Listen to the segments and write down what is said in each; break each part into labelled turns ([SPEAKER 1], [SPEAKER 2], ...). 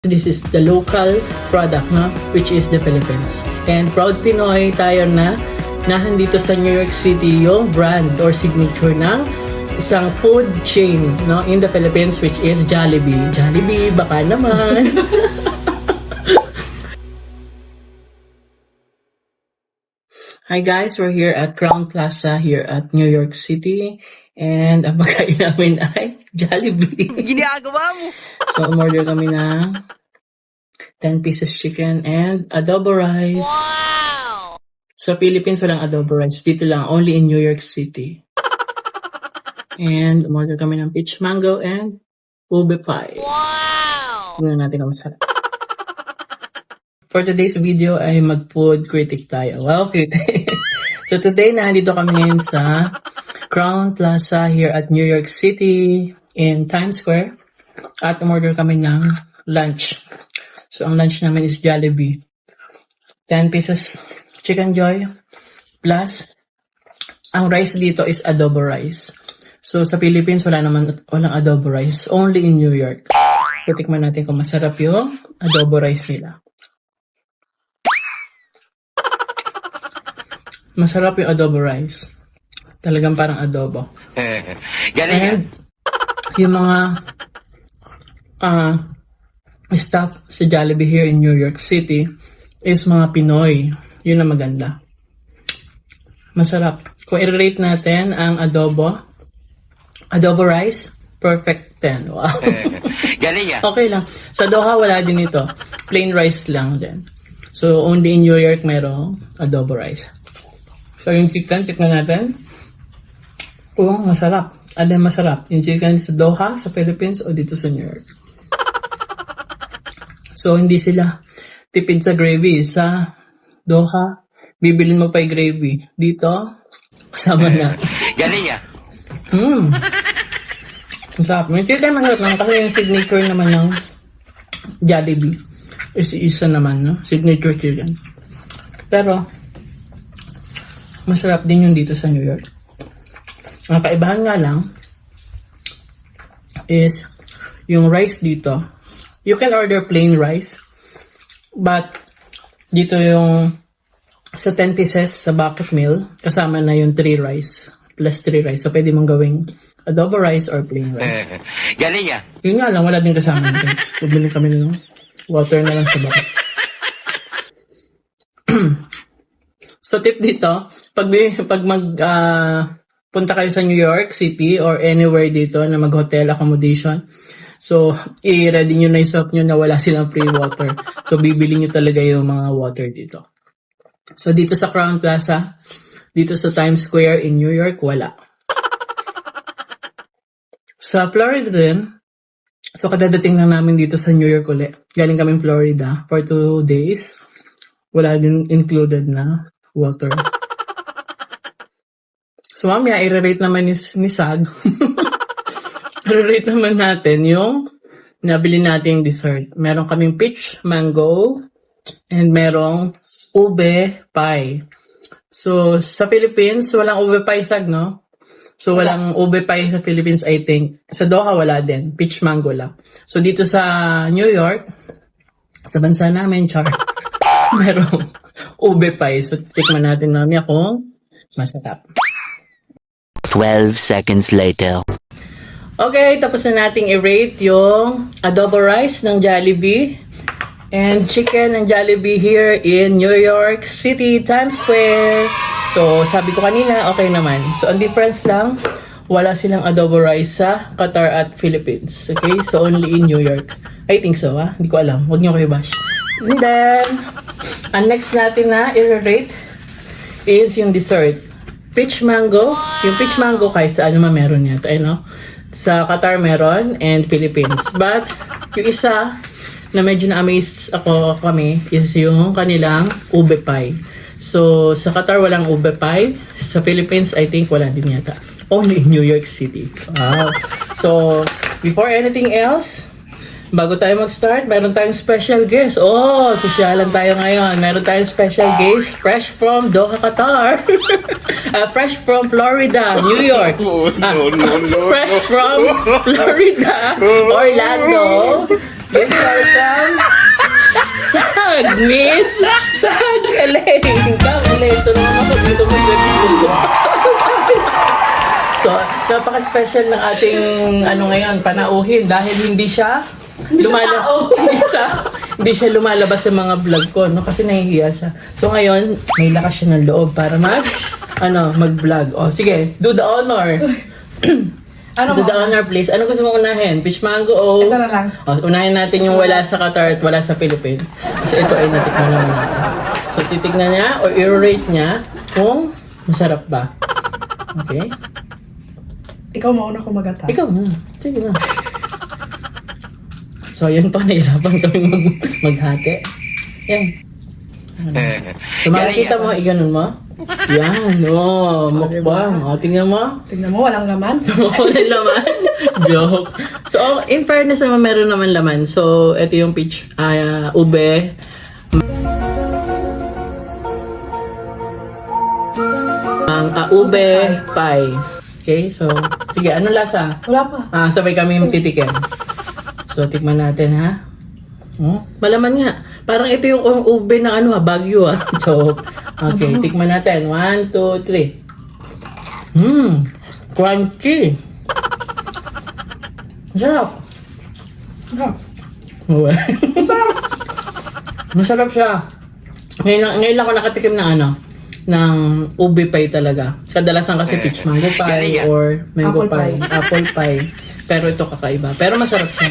[SPEAKER 1] This is the local product, no? which is the Philippines. And proud Pinoy tayo na nahan dito sa New York City yung brand or signature ng isang food chain no in the Philippines which is Jollibee. Jollibee, baka naman. Hi guys, we're here at Crown Plaza here at New York City. And ang pagkain namin ay Jollibee.
[SPEAKER 2] Ginagawa mo.
[SPEAKER 1] So, umorder kami ng 10 pieces chicken and adobo rice.
[SPEAKER 2] Wow!
[SPEAKER 1] Sa Philippines, walang adobo rice. Dito lang, only in New York City. And umorder kami ng peach mango and ube pie.
[SPEAKER 2] Wow!
[SPEAKER 1] Tingnan natin kung masarap. For today's video ay mag-food critic tayo. Wow, critic. so today, nandito kami ngayon sa Crown Plaza here at New York City in Times Square. At umorder kami ng lunch. So ang lunch namin is Jollibee. 10 pieces chicken joy plus ang rice dito is adobo rice. So sa Philippines wala naman walang adobo rice, only in New York. So tikman natin kung masarap yung adobo rice nila. Masarap yung adobo rice. Talagang parang adobo.
[SPEAKER 3] Galing.
[SPEAKER 1] And yung mga ah staff sa Jollibee here in New York City is mga Pinoy. Yun ang maganda. Masarap. Kung i-rate natin ang adobo, adobo rice, perfect 10. Wow.
[SPEAKER 3] Galing yan.
[SPEAKER 1] okay lang. Sa Doha, wala din ito. Plain rice lang din. So, only in New York merong adobo rice. So, yung chicken, tikman natin. Kung masarap. Alin masarap? Yung chicken sa Doha, sa Philippines, o dito sa New York? So, hindi sila tipid sa gravy. Sa Doha, bibilin mo pa yung gravy. Dito, kasama na.
[SPEAKER 3] Galing yan.
[SPEAKER 1] Hmm. Ang sarap. Yung chicken masarap naman kasi yung signature naman ng Jollibee is isa naman, no? Signature chicken. Pero, masarap din yung dito sa New York. Ang kaibahan nga lang is yung rice dito. You can order plain rice, but dito yung sa 10 pieces sa bucket meal, kasama na yung 3 rice plus 3 rice. So, pwede mong gawing adobo rice or plain rice.
[SPEAKER 3] Galing yan.
[SPEAKER 1] Yun nga lang, wala din kasama ng drinks. Kami ng water na lang sa bucket. so, tip dito, pag, pag mag, ah, punta kayo sa New York City or anywhere dito na mag-hotel accommodation, so, i-ready nyo na self nyo na wala silang free water. So, bibili nyo talaga yung mga water dito. So, dito sa Crown Plaza, dito sa Times Square in New York, wala. Sa Florida din, so kadadating lang namin dito sa New York ulit. Galing kami Florida for two days. Wala din included na water. So mamaya, i-rate naman ni, ni Sag. i-rate naman natin yung nabili nating dessert. Meron kaming peach, mango, and merong ube pie. So, sa Philippines, walang ube pie, Sag, no? So, walang ube pie sa Philippines, I think. Sa Doha, wala din. Peach mango lang. So, dito sa New York, sa bansa namin, char, merong ube pie. So, tikman natin namin kung masarap.
[SPEAKER 4] 12 seconds later.
[SPEAKER 1] Okay, tapos na nating i-rate yung adobo rice ng Jollibee and chicken ng Jollibee here in New York City, Times Square. So, sabi ko kanina, okay naman. So, ang difference lang, wala silang adobo rice sa Qatar at Philippines. Okay? So, only in New York. I think so, ha? Hindi ko alam. Huwag niyo kayo bash. And then, ang next natin na i-rate is yung dessert. Peach mango. Yung peach mango kahit saan naman meron yata, eh, no? Sa Qatar meron and Philippines. But, yung isa na medyo na-amaze ako kami is yung kanilang ube pie. So, sa Qatar walang ube pie. Sa Philippines, I think wala din yata. Only in New York City. Wow. So, before anything else, Bago tayo mag-start, meron tayong special guest. Oh, sosyalan tayo ngayon. Meron tayong special guest, fresh from Doha, Qatar. Ah, fresh from Florida, New York. Ah, fresh from Florida, Orlando. Please welcome Sag, Miss Sag Elaine. Kompleto naman ako dito mo So, napaka-special ng ating ano ngayon, panauhin dahil hindi siya lumala hindi siya, hindi siya lumalabas sa mga vlog ko no kasi nahihiya siya. So ngayon, may lakas siya ng loob para mag ano, mag-vlog. O sige, do the honor.
[SPEAKER 5] Ano
[SPEAKER 1] do
[SPEAKER 5] mo?
[SPEAKER 1] the honor please. Ano gusto mo unahin? Peach mango o
[SPEAKER 5] Ito na lang.
[SPEAKER 1] o, unahin natin yung wala sa Qatar at wala sa Philippines. Kasi ito ay natikman naman natin. So, titignan niya o i-rate niya kung masarap ba. Okay?
[SPEAKER 5] Ikaw mauna ko magata.
[SPEAKER 1] Ikaw na. Sige na. So, yun pa. Nahirapan kami mag maghati. Yan. So, makikita mo, iganon mo. Yan. Oh, mukbang. O, tingnan mo.
[SPEAKER 5] Tignan mo, walang laman.
[SPEAKER 1] Wala laman. Joke. So, in fairness naman, meron naman laman. So, ito yung peach, ah, ube. Ang ah, ube pie. Okay, so, sige, anong lasa?
[SPEAKER 5] Wala pa.
[SPEAKER 1] Ah, sabay kami yung titikin. So, tikman natin, ha? Oh, malaman nga. Parang ito yung ang ube ng ano ha, Baguio ha. So, okay, tikman natin. One, two, three. Mmm, crunchy. Masarap.
[SPEAKER 5] Sarap.
[SPEAKER 1] Uwe. Masarap siya. Ngayon, ngayon lang ako nakatikim ng ano, ng ube pie talaga. Kadalasan kasi peach mango pie or mango
[SPEAKER 5] Apple
[SPEAKER 1] pie, apple pie. Pero ito kakaiba. Pero masarap siya.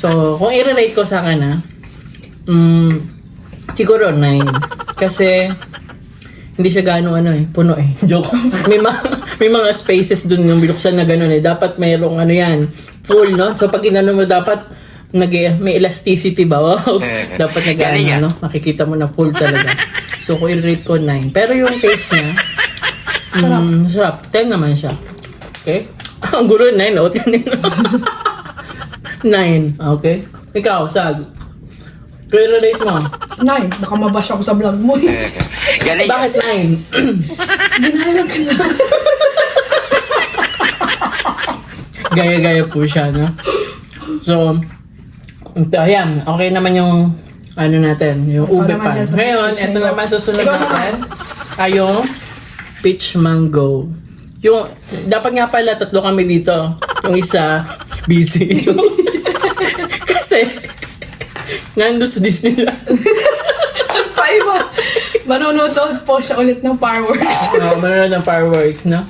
[SPEAKER 1] So, kung i-rate ko sa akin ha, mm, siguro 9. Kasi, hindi siya gaano ano eh, puno eh. Joke. may, ma- may mga spaces dun yung binuksan na gano'n eh. Dapat mayroong ano yan, full no? So pag inano mo dapat nag may elasticity ba? Wow. dapat nag ano, no? Makikita mo na full talaga. So kung i-rate ko 9. Pero yung taste niya, sarap. Mm, sarap. 10 naman siya. Okay? Ang gulo, 9 out. 9. Okay? Ikaw, Sag. Kung i-rate mo,
[SPEAKER 5] Nine. Baka mabash ako sa vlog mo. eh.
[SPEAKER 3] Galing
[SPEAKER 1] bakit 9?
[SPEAKER 5] Ginayang ka na.
[SPEAKER 1] Gaya-gaya po siya, no? So, ito, ayan. Okay naman yung ano natin, yung
[SPEAKER 5] Ito
[SPEAKER 1] ube
[SPEAKER 5] naman
[SPEAKER 1] pa.
[SPEAKER 5] dyan sa
[SPEAKER 1] Ngayon,
[SPEAKER 5] peach
[SPEAKER 1] ito
[SPEAKER 5] mango.
[SPEAKER 1] naman susunod
[SPEAKER 5] Ikaw naman.
[SPEAKER 1] natin ay yung peach mango. Yung, dapat nga pala tatlo kami dito. Yung isa, busy. Kasi, nandun sa Disneyland.
[SPEAKER 5] Paiba. Manonood po siya ulit ng fireworks.
[SPEAKER 1] uh, manonood ng fireworks, no?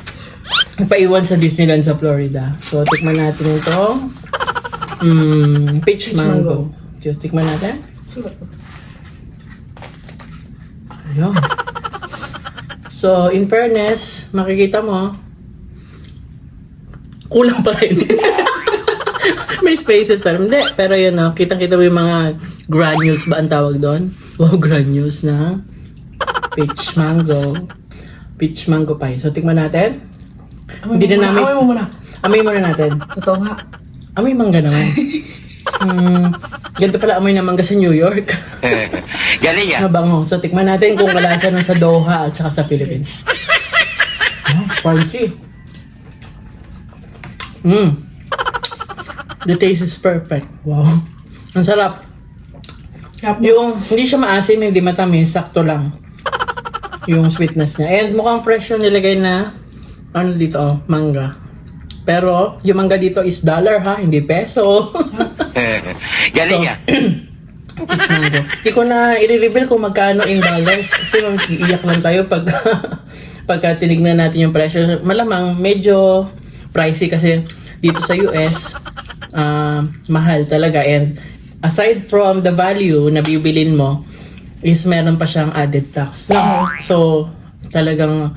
[SPEAKER 1] Paiwan sa Disneyland sa Florida. So, tikman natin ito. Mm, peach, mango. So, tikman natin. Ayun. So, in fairness, makikita mo, kulang pa rin. May spaces pero hindi. Pero yun, no, kitang-kita mo yung mga granules ba ang tawag doon? Wow, granules na peach mango. Peach mango pie. So, tikman natin.
[SPEAKER 5] Amoy
[SPEAKER 1] Hindi na
[SPEAKER 5] muna,
[SPEAKER 1] namin-
[SPEAKER 5] Amoy mo muna.
[SPEAKER 1] Amoy muna natin.
[SPEAKER 5] Totoo nga.
[SPEAKER 1] Amoy mangga naman. Hmm, ganito pala amoy ng mangga sa New York.
[SPEAKER 3] Galing yan.
[SPEAKER 1] Mabango. So, tikman natin kung kalasa nun sa Doha at saka sa Philippines. Oh, crunchy. Mm. The taste is perfect. Wow. Ang sarap.
[SPEAKER 5] Sarap mo.
[SPEAKER 1] Yung hindi siya maasim, hindi matamis, sakto lang. Yung sweetness niya. And mukhang fresh yung nilagay na ano dito, oh, mangga. Pero yung mangga dito is dollar ha, hindi peso.
[SPEAKER 3] Galing
[SPEAKER 1] So, mango. Hindi ko na i-reveal kung magkano in dollars kasi iiyak lang tayo pag pagka tinignan natin yung presyo. Malamang medyo pricey kasi dito sa US ah, mahal talaga and aside from the value na bibilin mo is meron pa siyang added tax. No? So talagang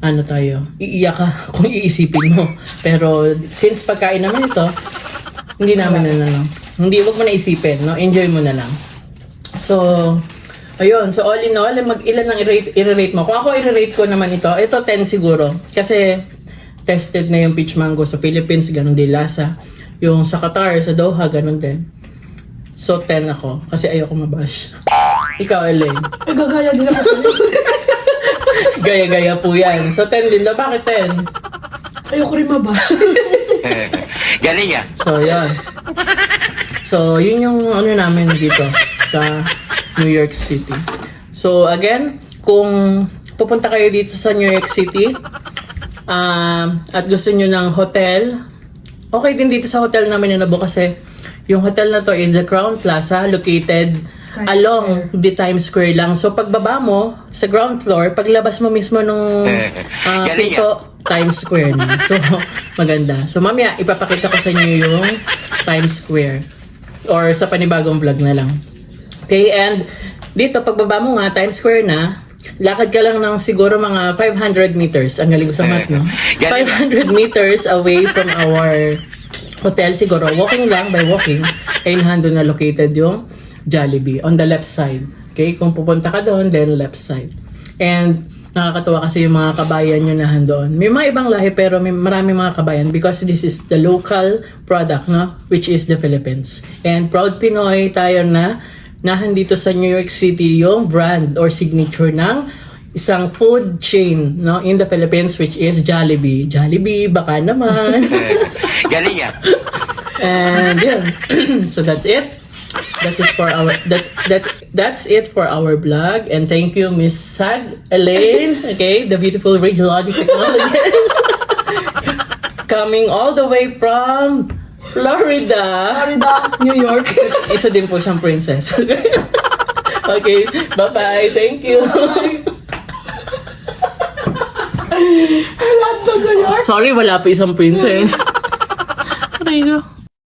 [SPEAKER 1] ano tayo, iiyak ka kung iisipin mo. Pero since pagkain naman ito, hindi namin na ano, hindi, wag mo na isipin, no? Enjoy mo na lang. So, ayun. So, all in all, mag ilan ang i-rate, i-rate mo? Kung ako i-rate ko naman ito, ito 10 siguro. Kasi, tested na yung peach mango sa Philippines, ganun din lasa. Yung sa Qatar, sa Doha, ganun din. So, 10 ako. Kasi ayoko mabash. Ikaw, Elaine.
[SPEAKER 5] Ay, gagaya din ako sa'yo.
[SPEAKER 1] Gaya-gaya po yan. So, 10 din daw. Bakit 10?
[SPEAKER 5] Ayoko rin mabash.
[SPEAKER 3] Galing yan.
[SPEAKER 1] So, yan. So, So, yun yung ano namin dito sa New York City. So, again, kung pupunta kayo dito sa New York City um, at gusto nyo ng hotel, okay din dito sa hotel namin na nabuo kasi yung hotel na to is the Crown Plaza located
[SPEAKER 5] Times
[SPEAKER 1] along the Times Square lang. So pagbaba mo sa ground floor, paglabas mo mismo nung ah,
[SPEAKER 3] Galing
[SPEAKER 1] pinto, Times Square na. So maganda. So mamaya ipapakita ko sa inyo yung Times Square or sa panibagong vlog na lang. Okay, and dito pagbaba mo nga Times Square na, lakad ka lang ng siguro mga 500 meters. Ang galing ko sa math, no? 500 meters away from our hotel siguro. Walking lang by walking. Ay nandun na located yung Jollibee on the left side. Okay, kung pupunta ka doon, then left side. And nakakatuwa kasi yung mga kabayan nyo na doon. May mga ibang lahi pero may marami mga kabayan because this is the local product, no? Which is the Philippines. And proud Pinoy tayo na nahan dito sa New York City yung brand or signature ng isang food chain no in the Philippines which is Jollibee. Jollibee, baka naman.
[SPEAKER 3] Galing yan.
[SPEAKER 1] And yun. so that's it. That's it for our that that that's it for our blog. And thank you, Miss Sag Elaine. Okay, the beautiful radiologic technologist. Coming all the way from Florida.
[SPEAKER 5] Florida, New York.
[SPEAKER 1] Isa din po siyang princess. okay, bye-bye. Thank you.
[SPEAKER 5] Lahat ng New York.
[SPEAKER 1] Sorry, wala pa isang princess. Aray ko.